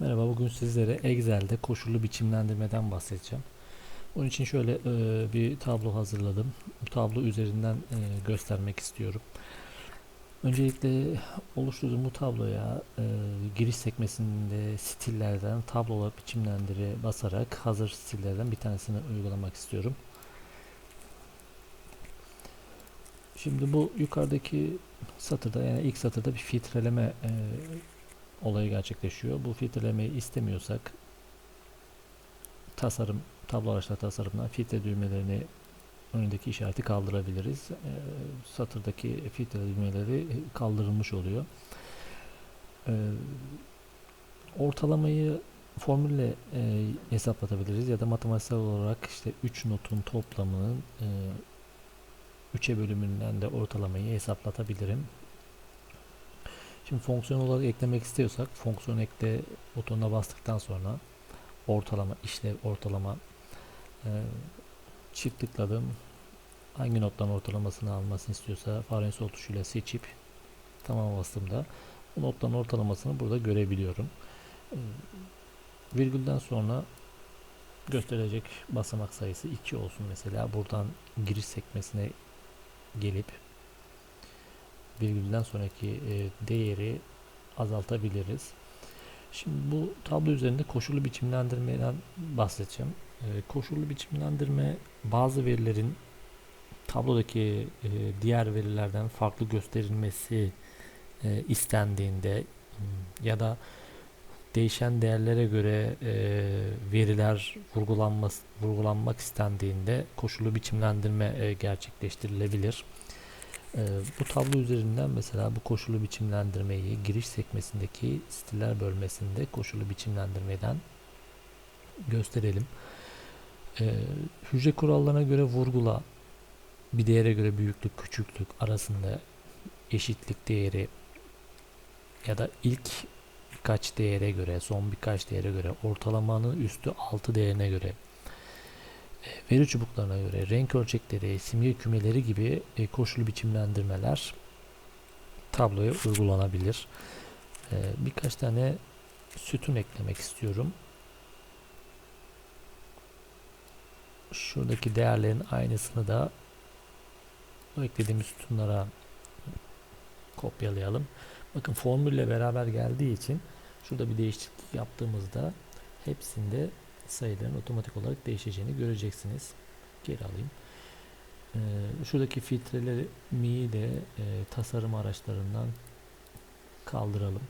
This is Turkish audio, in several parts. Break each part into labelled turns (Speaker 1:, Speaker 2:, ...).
Speaker 1: Merhaba, bugün sizlere Excel'de koşullu biçimlendirmeden bahsedeceğim. Onun için şöyle e, bir tablo hazırladım. Bu tablo üzerinden e, göstermek istiyorum. Öncelikle oluşturduğum bu tabloya e, giriş sekmesinde stillerden tablo olarak basarak hazır stillerden bir tanesini uygulamak istiyorum. Şimdi bu yukarıdaki satırda yani ilk satırda bir filtreleme e, olayı gerçekleşiyor. Bu filtrelemeyi istemiyorsak tasarım, tablo araçlar tasarımından filtre düğmelerini önündeki işareti kaldırabiliriz. E, satırdaki filtre düğmeleri kaldırılmış oluyor. E, ortalamayı formülle e, hesaplatabiliriz ya da matematiksel olarak işte 3 notun toplamının e, 3'e bölümünden de ortalamayı hesaplatabilirim. Şimdi fonksiyon olarak eklemek istiyorsak fonksiyon ekle butonuna bastıktan sonra ortalama işlev ortalama e, çift tıkladım. Hangi nottan ortalamasını almasını istiyorsa fare sol tuşuyla seçip tamam bastığımda bu nottan ortalamasını burada görebiliyorum. E, virgülden sonra gösterecek basamak sayısı 2 olsun mesela. Buradan giriş sekmesine gelip virgülden sonraki e, değeri azaltabiliriz. Şimdi bu tablo üzerinde koşullu biçimlendirmeden bahsedeceğim. E, koşullu biçimlendirme bazı verilerin tablodaki e, diğer verilerden farklı gösterilmesi e, istendiğinde ya da değişen değerlere göre e, veriler vurgulanması, vurgulanmak istendiğinde koşullu biçimlendirme e, gerçekleştirilebilir. Ee, bu tablo üzerinden mesela bu koşulu biçimlendirmeyi giriş sekmesindeki stiller bölmesinde koşulu biçimlendirmeden gösterelim. Ee, hücre kurallarına göre vurgula bir değere göre büyüklük küçüklük arasında eşitlik değeri ya da ilk birkaç değere göre son birkaç değere göre ortalamanın üstü 6 değerine göre veri çubuklarına göre renk ölçekleri, simge kümeleri gibi e, koşulu biçimlendirmeler tabloya uygulanabilir. E, birkaç tane sütun eklemek istiyorum. Şuradaki değerlerin aynısını da o eklediğimiz sütunlara kopyalayalım. Bakın formülle beraber geldiği için şurada bir değişiklik yaptığımızda hepsinde sayıların otomatik olarak değişeceğini göreceksiniz. Geri alayım. Ee, şuradaki filtreleri de e, tasarım araçlarından kaldıralım.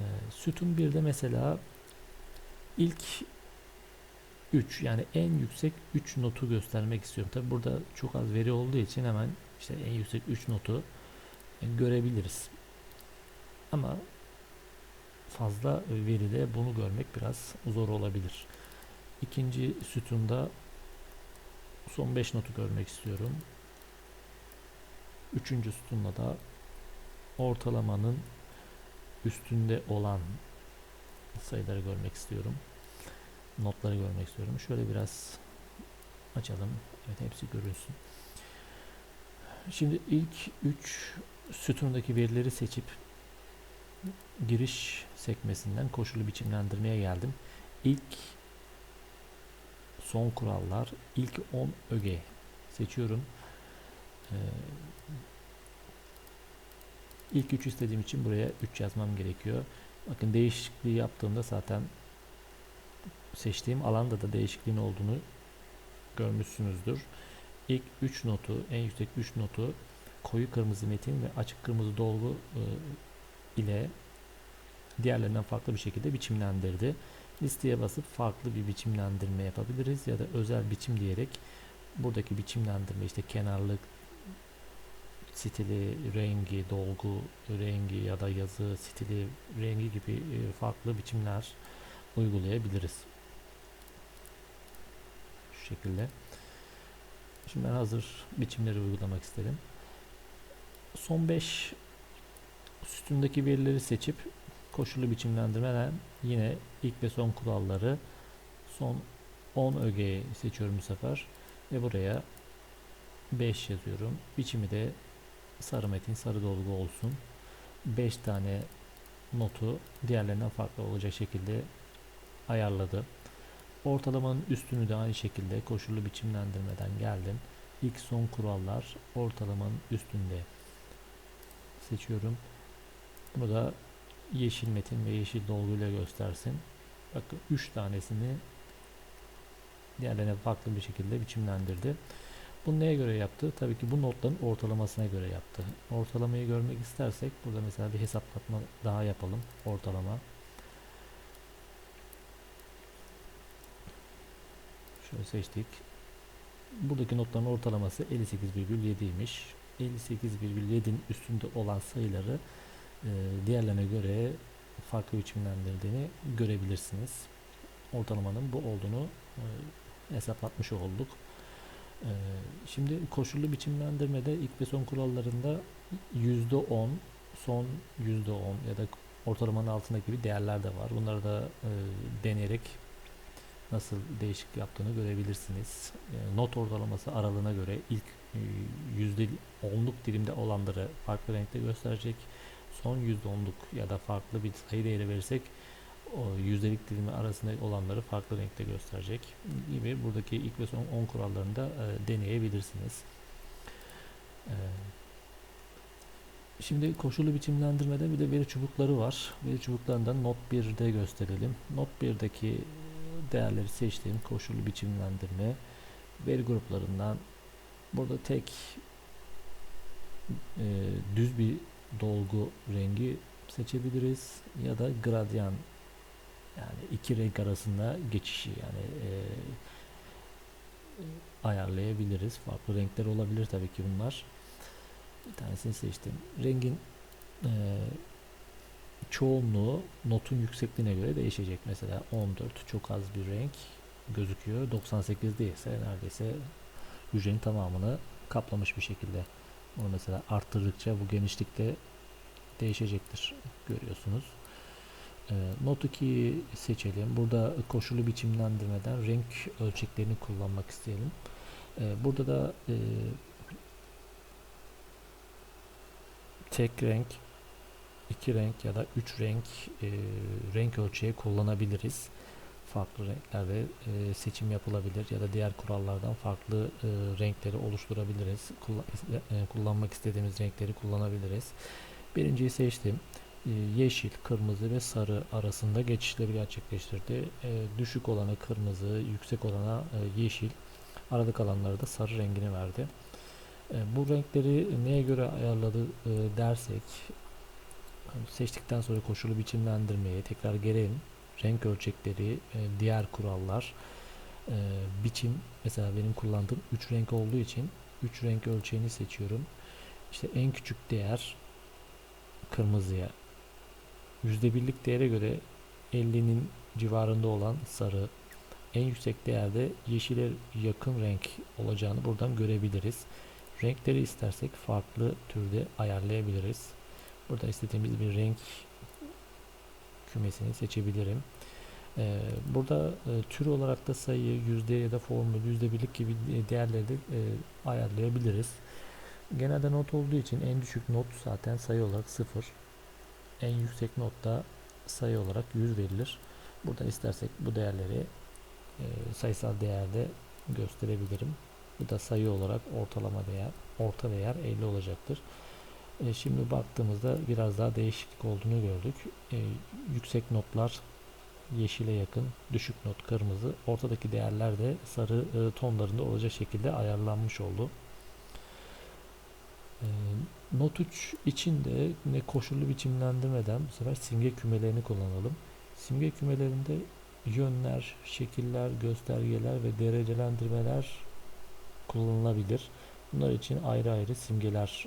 Speaker 1: Ee, sütun 1'de mesela ilk 3 yani en yüksek 3 notu göstermek istiyorum. Tabi burada çok az veri olduğu için hemen işte en yüksek 3 notu görebiliriz. Ama fazla veride bunu görmek biraz zor olabilir. İkinci sütunda son 5 notu görmek istiyorum. Üçüncü sütunda da ortalamanın üstünde olan sayıları görmek istiyorum. Notları görmek istiyorum. Şöyle biraz açalım. Evet hepsi görünsün. Şimdi ilk 3 sütundaki verileri seçip giriş sekmesinden koşulu biçimlendirmeye geldim. İlk son kurallar ilk 10 öge seçiyorum. Ee, ilk 3 istediğim için buraya 3 yazmam gerekiyor. Bakın değişikliği yaptığımda zaten seçtiğim alanda da değişikliğin olduğunu görmüşsünüzdür. İlk 3 notu, en yüksek 3 notu koyu kırmızı metin ve açık kırmızı dolgu e, ile diğerlerinden farklı bir şekilde biçimlendirdi. Listeye basıp farklı bir biçimlendirme yapabiliriz ya da özel biçim diyerek buradaki biçimlendirme işte kenarlık stili, rengi, dolgu rengi ya da yazı stili, rengi gibi e, farklı biçimler uygulayabiliriz. Şu şekilde. Şimdi ben hazır biçimleri uygulamak istedim. Son 5 sütundaki verileri seçip koşullu biçimlendirmeden yine ilk ve son kuralları son 10 ögeyi seçiyorum bu sefer ve buraya 5 yazıyorum. Biçimi de sarı metin, sarı dolgu olsun. 5 tane notu diğerlerinden farklı olacak şekilde ayarladı. Ortalamanın üstünü de aynı şekilde koşullu biçimlendirmeden geldim. İlk son kurallar ortalamanın üstünde seçiyorum. Bunu da yeşil metin ve yeşil dolguyla göstersin. Bakın 3 tanesini diğerlerine farklı bir şekilde biçimlendirdi. Bunu neye göre yaptı? Tabii ki bu notların ortalamasına göre yaptı. Ortalamayı görmek istersek burada mesela bir hesaplatma daha yapalım. Ortalama. Şöyle seçtik. Buradaki notların ortalaması 58,7'ymiş. 58,7'nin üstünde olan sayıları diğerlerine göre farklı biçimlendirdiğini görebilirsiniz. Ortalamanın bu olduğunu e, hesaplatmış olduk. E, şimdi koşullu biçimlendirmede ilk ve son kurallarında %10, son %10 ya da ortalamanın altındaki gibi değerler de var. Bunları da e, deneyerek nasıl değişik yaptığını görebilirsiniz. E, not ortalaması aralığına göre ilk e, yüzde onluk dilimde olanları farklı renkte gösterecek. Son yüzde onluk ya da farklı bir sayı değeri verirsek o yüzdelik dilimi arasında olanları farklı renkte gösterecek gibi buradaki ilk ve son 10 kurallarını da e, deneyebilirsiniz. E, şimdi koşulu biçimlendirmede bir de veri çubukları var. Veri çubuklarından not 1'de gösterelim. Not 1'deki değerleri seçtiğim koşullu biçimlendirme veri gruplarından burada tek e, düz bir dolgu rengi seçebiliriz ya da gradyan yani iki renk arasında geçişi yani e, ayarlayabiliriz. Farklı renkler olabilir tabii ki bunlar. Bir tanesini seçtim. Rengin e, çoğunluğu notun yüksekliğine göre değişecek. Mesela 14 çok az bir renk gözüküyor. 98 değilse neredeyse hücrenin tamamını kaplamış bir şekilde. Bunu mesela arttırdıkça bu genişlikte değişecektir. Görüyorsunuz. E, Not 2'yi seçelim. Burada koşulu biçimlendirmeden renk ölçeklerini kullanmak isteyelim. E, burada da e, tek renk, iki renk ya da üç renk e, renk ölçeği kullanabiliriz. Farklı renklerde e, seçim yapılabilir ya da diğer kurallardan farklı e, renkleri oluşturabiliriz. Kullan, e, kullanmak istediğimiz renkleri kullanabiliriz. Birinciyi seçtim. E, yeşil, kırmızı ve sarı arasında geçişleri gerçekleştirdi. E, düşük olanı kırmızı, yüksek olana e, yeşil, arada kalanları da sarı rengini verdi. Bu renkleri neye göre ayarladı dersek, seçtikten sonra koşulu biçimlendirmeye tekrar gelelim. Renk ölçekleri, diğer kurallar, biçim, mesela benim kullandığım 3 renk olduğu için 3 renk ölçeğini seçiyorum. İşte en küçük değer kırmızıya yüzde birlik değere göre 50'nin civarında olan sarı en yüksek değerde yeşile yakın renk olacağını buradan görebiliriz. Renkleri istersek farklı türde ayarlayabiliriz. Burada istediğimiz bir renk kümesini seçebilirim. Ee, burada e, tür olarak da sayı, yüzde ya da formül, yüzde birlik gibi değerleri de e, ayarlayabiliriz. Genelde not olduğu için en düşük not zaten sayı olarak 0 en yüksek notta sayı olarak 100 verilir. Buradan istersek bu değerleri e, sayısal değerde gösterebilirim. Bu da sayı olarak ortalama değer, orta değer 50 olacaktır. E, şimdi baktığımızda biraz daha değişiklik olduğunu gördük. E, yüksek notlar yeşile yakın, düşük not kırmızı, ortadaki değerler de sarı e, tonlarında olacak şekilde ayarlanmış oldu. E, Not 3 için de ne koşullu biçimlendirmeden bu sefer simge kümelerini kullanalım. Simge kümelerinde yönler, şekiller, göstergeler ve derecelendirmeler kullanılabilir. Bunlar için ayrı ayrı simgeler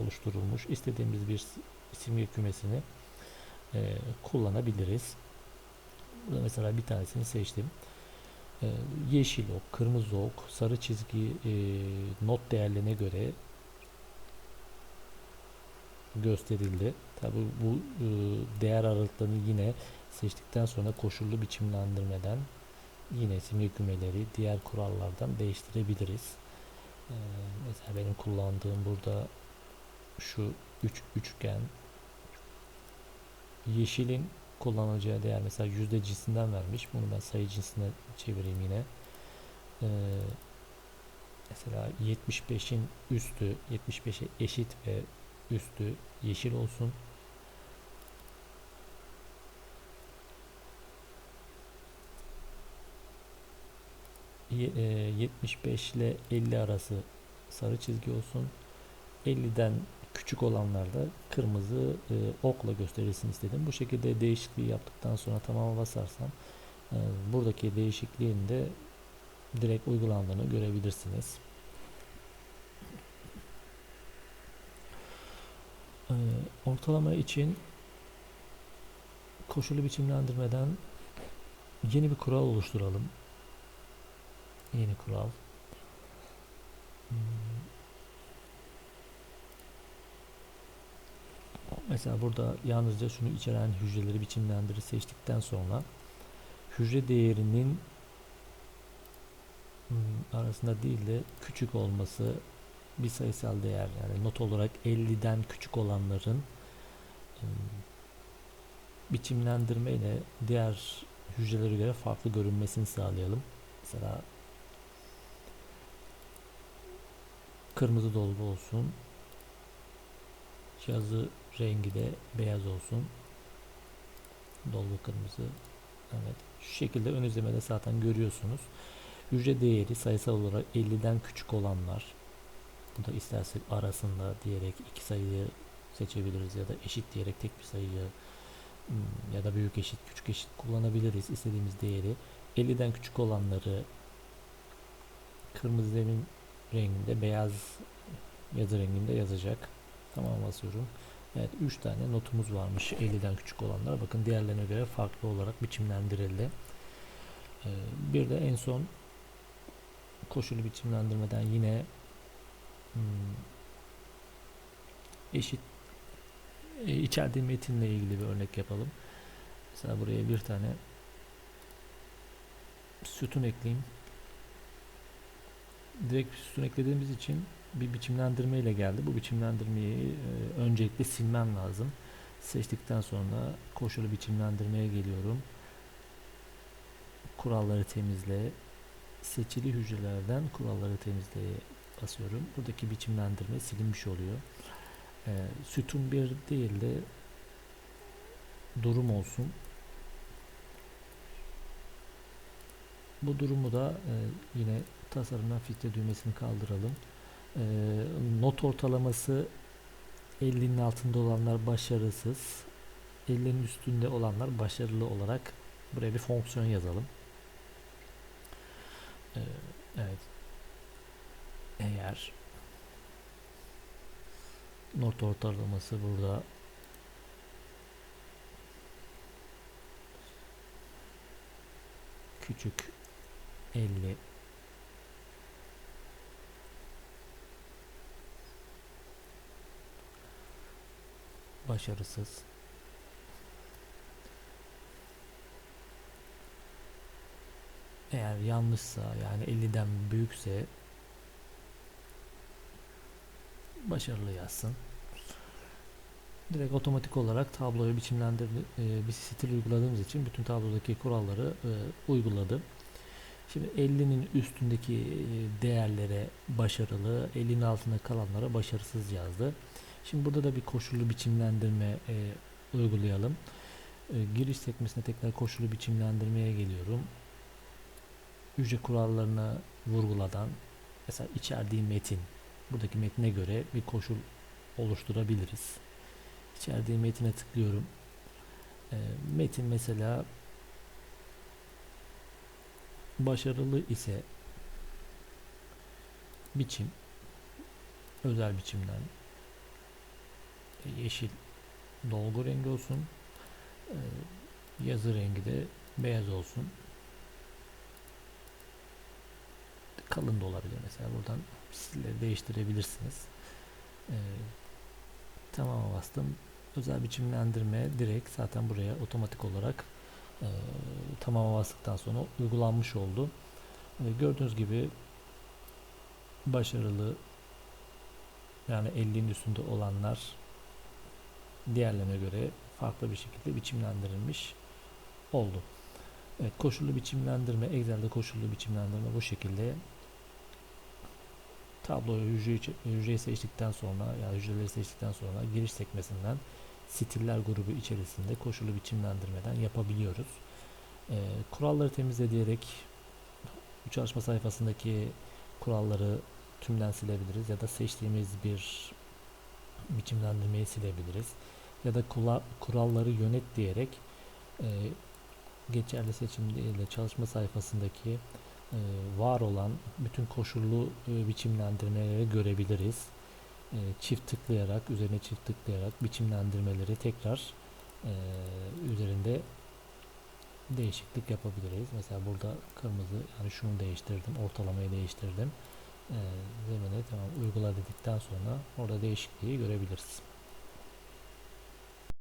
Speaker 1: oluşturulmuş. İstediğimiz bir simge kümesini e, kullanabiliriz. Burada mesela bir tanesini seçtim. E, yeşil ok, kırmızı ok, sarı çizgi e, not değerlerine göre gösterildi. Tabi bu e, değer aralıklarını yine seçtikten sonra koşullu biçimlendirmeden yine simge kümeleri diğer kurallardan değiştirebiliriz. E, mesela benim kullandığım burada şu üç üçgen yeşilin kullanacağı değer mesela yüzde cinsinden vermiş. Bunu ben sayı cinsine çevireyim yine. Ee, mesela 75'in üstü 75'e eşit ve üstü yeşil olsun. Ye- e, 75 ile 50 arası sarı çizgi olsun. 50'den küçük olanlarda kırmızı e, okla gösterilsin istedim. Bu şekilde değişikliği yaptıktan sonra tamama basarsam e, buradaki değişikliğin de direkt uygulandığını görebilirsiniz. E, ortalama için koşulu biçimlendirmeden yeni bir kural oluşturalım. Yeni kural. Hmm. Mesela burada yalnızca şunu içeren hücreleri biçimlendirir seçtikten sonra hücre değerinin hmm, arasında değil de küçük olması bir sayısal değer yani not olarak 50'den küçük olanların hmm, biçimlendirme ile diğer hücrelere göre farklı görünmesini sağlayalım. Mesela kırmızı dolgu olsun. Yazı rengi de beyaz olsun. Dolgu kırmızı. Evet. Şu şekilde ön izlemede zaten görüyorsunuz. Hücre değeri sayısal olarak 50'den küçük olanlar. Bu da istersek arasında diyerek iki sayıyı seçebiliriz ya da eşit diyerek tek bir sayıyı hmm, ya da büyük eşit küçük eşit kullanabiliriz istediğimiz değeri. 50'den küçük olanları kırmızı zemin renginde beyaz yazı renginde yazacak. Tamam basıyorum. Evet 3 tane notumuz varmış 50'den küçük olanlar. Bakın diğerlerine göre farklı olarak biçimlendirildi. Ee, bir de en son koşulu biçimlendirmeden yine hmm, eşit e, içerdiği metinle ilgili bir örnek yapalım. Mesela buraya bir tane sütun ekleyeyim. Direkt sütun eklediğimiz için bir biçimlendirme ile geldi. Bu biçimlendirmeyi e, öncelikle silmem lazım. Seçtikten sonra koşulu biçimlendirmeye geliyorum. Kuralları temizle. Seçili hücrelerden kuralları temizleye basıyorum. Buradaki biçimlendirme silinmiş oluyor. E, sütun bir değil de durum olsun. Bu durumu da e, yine tasarımdan filtre düğmesini kaldıralım. E, not ortalaması 50'nin altında olanlar başarısız. 50'nin üstünde olanlar başarılı olarak buraya bir fonksiyon yazalım. Ee, evet. Eğer not ortalaması burada küçük 50 başarısız eğer yanlışsa yani 50'den büyükse başarılı yazsın direkt otomatik olarak tabloyu biçimlendir e, bir stil uyguladığımız için bütün tablodaki kuralları e, uyguladı. Şimdi 50'nin üstündeki e, değerlere başarılı, 50'nin altında kalanlara başarısız yazdı. Şimdi burada da bir koşullu biçimlendirme e, uygulayalım. E, giriş sekmesine tekrar koşullu biçimlendirmeye geliyorum. Hücre kurallarına vurguladan mesela içerdiği metin buradaki metne göre bir koşul oluşturabiliriz. İçerdiği metine tıklıyorum. E, metin mesela başarılı ise biçim özel biçimden yeşil dolgu rengi olsun. Ee, yazı rengi de beyaz olsun. Kalın da olabilir mesela. Buradan stilleri değiştirebilirsiniz. Ee, tamama bastım. Özel biçimlendirme direkt zaten buraya otomatik olarak e, tamama bastıktan sonra uygulanmış oldu. E, gördüğünüz gibi başarılı yani 50'nin üstünde olanlar diğerlerine göre farklı bir şekilde biçimlendirilmiş oldu. Evet, koşullu biçimlendirme, Excel'de koşullu biçimlendirme bu şekilde tabloyu hücreyi, hücreyi seçtikten sonra ya yani hücreleri seçtikten sonra giriş sekmesinden stiller grubu içerisinde koşullu biçimlendirmeden yapabiliyoruz. Ee, kuralları temizleyerek bu çalışma sayfasındaki kuralları tümden silebiliriz ya da seçtiğimiz bir biçimlendirmeyi silebiliriz ya da kula, kuralları yönet diyerek e, geçerli seçim ile çalışma sayfasındaki e, var olan bütün koşullu e, biçimlendirmeleri görebiliriz. E, çift tıklayarak, üzerine çift tıklayarak biçimlendirmeleri tekrar e, üzerinde değişiklik yapabiliriz. Mesela burada kırmızı yani şunu değiştirdim, ortalamayı değiştirdim. E, zemine tamam uygula dedikten sonra orada değişikliği görebiliriz.